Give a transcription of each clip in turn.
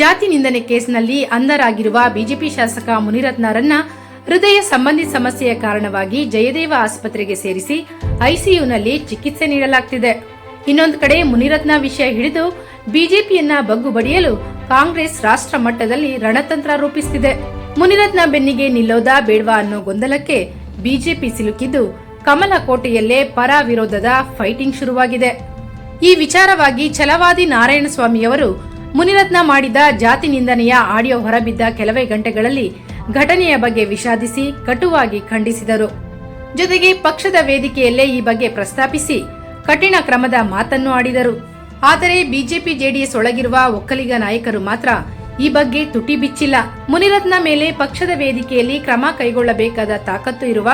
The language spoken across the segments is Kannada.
ಜಾತಿ ನಿಂದನೆ ಕೇಸ್ನಲ್ಲಿ ಅಂಧರಾಗಿರುವ ಬಿಜೆಪಿ ಶಾಸಕ ಮುನಿರತ್ನರನ್ನ ಹೃದಯ ಸಂಬಂಧಿ ಸಮಸ್ಯೆಯ ಕಾರಣವಾಗಿ ಜಯದೇವ ಆಸ್ಪತ್ರೆಗೆ ಸೇರಿಸಿ ಐಸಿಯುನಲ್ಲಿ ಚಿಕಿತ್ಸೆ ನೀಡಲಾಗ್ತಿದೆ. ಇನ್ನೊಂದು ಕಡೆ ಮುನಿರತ್ನ ವಿಷಯ ಹಿಡಿದು ಬಿಜೆಪಿಯನ್ನ ಬಗ್ಗು ಬಡಿಯಲು ಕಾಂಗ್ರೆಸ್ ರಾಷ್ಟ್ರ ಮಟ್ಟದಲ್ಲಿ ರಣತಂತ್ರ ರೂಪಿಸುತ್ತಿದೆ ಮುನಿರತ್ನ ಬೆನ್ನಿಗೆ ನಿಲ್ಲೋದಾ ಬೇಡವಾ ಅನ್ನೋ ಗೊಂದಲಕ್ಕೆ ಬಿಜೆಪಿ ಸಿಲುಕಿದ್ದು ಕಮಲ ಕೋಟೆಯಲ್ಲೇ ಪರ ವಿರೋಧದ ಫೈಟಿಂಗ್ ಶುರುವಾಗಿದೆ. ಈ ವಿಚಾರವಾಗಿ ಛಲವಾದಿ ನಾರಾಯಣಸ್ವಾಮಿಯವರು ಮುನಿರತ್ನ ಮಾಡಿದ ಜಾತಿ ನಿಂದನೆಯ ಆಡಿಯೋ ಹೊರಬಿದ್ದ ಕೆಲವೇ ಗಂಟೆಗಳಲ್ಲಿ ಘಟನೆಯ ಬಗ್ಗೆ ವಿಷಾದಿಸಿ ಕಟುವಾಗಿ ಖಂಡಿಸಿದರು. ಜೊತೆಗೆ ಪಕ್ಷದ ವೇದಿಕೆಯಲ್ಲೇ ಈ ಬಗ್ಗೆ ಪ್ರಸ್ತಾಪಿಸಿ ಕಠಿಣ ಕ್ರಮದ ಮಾತನ್ನು ಆಡಿದರು. ಆದರೆ ಬಿಜೆಪಿ ಜೆಡಿಎಸ್ ಒಳಗಿರುವ ಒಕ್ಕಲಿಗ ನಾಯಕರು ಮಾತ್ರ ಈ ಬಗ್ಗೆ ತುಟಿ ಬಿಚ್ಚಿಲ್ಲ. ಮುನಿರತ್ನ ಮೇಲೆ ಪಕ್ಷದ ವೇದಿಕೆಯಲ್ಲಿ ಕ್ರಮ ಕೈಗೊಳ್ಳಬೇಕಾದ ತಾಕತ್ತು ಇರುವ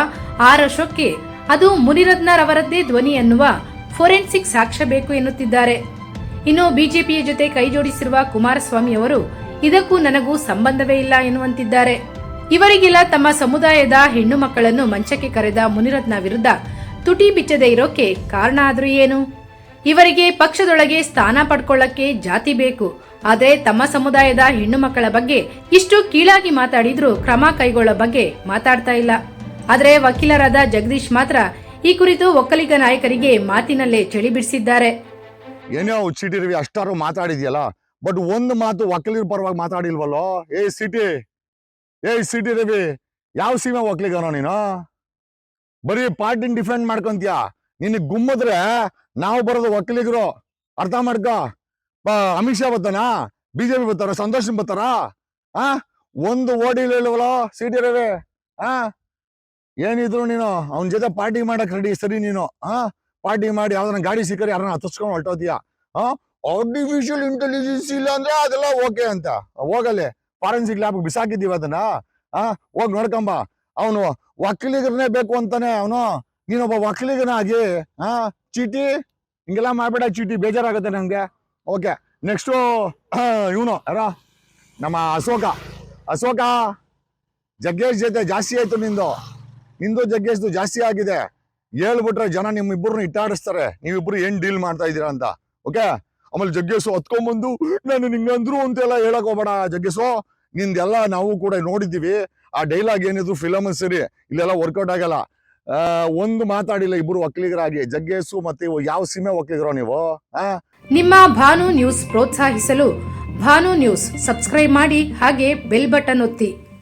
ಆರ್ ಅಶೋಕ್ಗೆ ಅದು ಮುನಿರತ್ನರವರದ್ದೇ ಧ್ವನಿ ಎನ್ನುವ ಫೋರೆನ್ಸಿಕ್ ಸಾಕ್ಷ್ಯ ಬೇಕು ಎನ್ನುತ್ತಿದ್ದಾರೆ. ಇನ್ನು ಬಿಜೆಪಿಯ ಜೊತೆ ಕೈಜೋಡಿಸಿರುವ ಕುಮಾರಸ್ವಾಮಿ ಅವರು, ಇದಕ್ಕೂ ನನಗೂ ಸಂಬಂಧವೇ ಇಲ್ಲ ಎನ್ನುವಂತಿದ್ದಾರೆ. ಇವರಿಗೆಲ್ಲ ತಮ್ಮ ಸಮುದಾಯದ ಹೆಣ್ಣು ಮಕ್ಕಳನ್ನು ಮಂಚಕ್ಕೆ ಕರೆದ ಮುನಿರತ್ನ ವಿರುದ್ಧ ತುಟಿ ಬಿಚ್ಚದೆ ಇರೋಕೆ ಕಾರಣ ಆದರೂ ಏನು? ಇವರಿಗೆ ಪಕ್ಷದೊಳಗೆ ಸ್ಥಾನ ಪಡ್ಕೊಳ್ಳಕ್ಕೆ ಜಾತಿ ಬೇಕು. ಆದರೆ ತಮ್ಮ ಸಮುದಾಯದ ಹೆಣ್ಣು ಮಕ್ಕಳ ಬಗ್ಗೆ ಇಷ್ಟು ಕೀಳಾಗಿ ಮಾತಾಡಿದ್ರೂ ಕ್ರಮ ಕೈಗೊಳ್ಳೋ ಬಗ್ಗೆ ಮಾತಾಡ್ತಾ ಇಲ್ಲ. ಆದರೆ ವಕೀಲರಾದ ಜಗದೀಶ್ ಮಾತ್ರ ಈ ಕುರಿತು ಒಕ್ಕಲಿಗ ನಾಯಕರಿಗೆ ಮಾತಿನಲ್ಲೇ ಚಳಿ ಬಿಡಿಸಿದ್ದಾರೆ. ಏನೋ ಸಿಟಿ ರವಿ ಅಷ್ಟಾರು ಮಾತಾಡಿದ್ಯಲ್ಲ? ಬಟ್ ಒಂದು ಮಾತು ವಕೀಲರ ಪರವಾಗಿ ಮಾತಾಡಿಲ್ವಲ್ಲೋ? ಏ ಸಿಟಿ ಏ ಸಿಟಿ ರವಿ, ಯಾವ ಸೀಮೆ ಒಕ್ಲಿಗನೋ ನೀನು? ಬರೀ ಪಾರ್ಟಿನ ಡಿಫೆಂಡ್ ಮಾಡ್ಕೊಂತೀಯ? ನಿನಗೆ ಗುಮ್ಮದ್ರೆ ನಾವು ಬರೋದು ವಕೀಲಿಗರು. ಅರ್ಥ ಮಾಡ್ಕ. ಅಮಿತ್ ಶಾ ಬರ್ತಾನ? ಬಿಜೆಪಿ ಬರ್ತಾರ? ಸಂತೋಷ್ ಬರ್ತಾರ? ಆ? ಒಂದು ಓಡಿ ಇಲ್ವಲ್ಲೋ ಸಿಟಿ ರವಿ? ಆ? ಏನಿದ್ರು ನೀನು, ಅವನ ಜೊತೆ ಪಾರ್ಟಿ ಮಾಡಕ್ ರೆಡಿ ಸರಿ ನೀನು? ಆ? ಪಾರ್ಟಿ ಮಾಡಿ ಯಾವ್ದನ್ನ ಗಾಡಿ ಸಿಕ್ಕರೆ ಯಾರನ್ನ ಹತ್ತಿಸ್ಕೊಂಡು ಹೊರಟೋದ್ಯಾ? ಆ ಆರ್ಟಿಫಿಷಿಯಲ್ ಇಂಟೆಲಿಜೆನ್ಸ್ ಇಲ್ಲ ಅಂದ್ರೆ ಅದೆಲ್ಲ ಓಕೆ ಅಂತ. ಹೋಗಲ್ಲೇ. ಫಾರೆನ್ಸಿಕ್ ಲ್ಯಾಬ್ ಬಿಸಾಕಿದ್ದೀವಿ ಅದನ್ನ. ಆ ಹೋಗಿ ನೋಡ್ಕೊಂಬ. ಅವನು ವಕೀಲಿಗರನ್ನೇ ಬೇಕು ಅಂತಾನೆ ಅವನು. ನೀನೊಬ್ಬ ವಕೀಲಿಗನಾಗಿ ಹಾ? ಚೀಟಿ? ಹಿಂಗೆಲ್ಲ ಮಾಡ್ಬೇಡ ಚೀಟಿ, ಬೇಜಾರಾಗುತ್ತೆ ನಂಗೆ ಓಕೆ ನೆಕ್ಸ್ಟು ಇವನು. ಯಾರ? ನಮ್ಮ ಅಶೋಕ. ಅಶೋಕ, ಜಗ್ಗೇಶ್ ಜೊತೆ ಜಾಸ್ತಿ ಆಯ್ತು ನಿಂದು. ನಿಂದು ಜಗ್ಗೇಶ್ದು ಜಾಸ್ತಿ ಆಗಿದೆ. ಹೇಳ್ಬಿಟ್ರೆ ಜನ ನಿಮ್ಮಿಬ್ಬರನ್ನ ಇಟ್ಟಾಡಿಸ್ತಾರೆ. ನೀವಿಬ್ರು ಏನ್ ಡೀಲ್ ಮಾಡ್ತಾ ಇದ್ದೀರಾ ಅಂತ. ಓಕೆ ಆಮೇಲೆ ಜಗ್ಗೇಶು ಹತ್ಕೊಂಡ್ಬಂದು, ನಾನು ನಿಂಗಂದ್ರು ಅಂತೆಲ್ಲ ಹೇಳಕ್ ಹೋಗ್ಬೇಡ ಜಗ್ಗೇಶು. ನಿಂದೆಲ್ಲ ನಾವು ಕೂಡ ನೋಡಿದ್ದೀವಿ. ಆ ಡೈಲಾಗ್ ಏನಿದ್ರು ಫಿಲಮ್ ಸರಿ, ಇಲ್ಲೆಲ್ಲ ವರ್ಕೌಟ್ ಆಗಲ್ಲ. ಒಂದು ಮಾತಾಡಿಲ್ಲ ಇಬ್ರು ಒಕ್ಕಲಿಗರಾಗಿ ಜಗ್ಗೇಶು ಮತ್ತೆ ಯಾವ ಸೀಮೆ ಒಕ್ಕಲಿಗರೋ ನೀವು? ನಿಮ್ಮ ಭಾನು ನ್ಯೂಸ್ ಪ್ರೋತ್ಸಾಹಿಸಲು ಭಾನು ನ್ಯೂಸ್ ಸಬ್ಸ್ಕ್ರೈಬ್ ಮಾಡಿ, ಹಾಗೆ ಬೆಲ್ ಬಟನ್ ಒತ್ತಿ.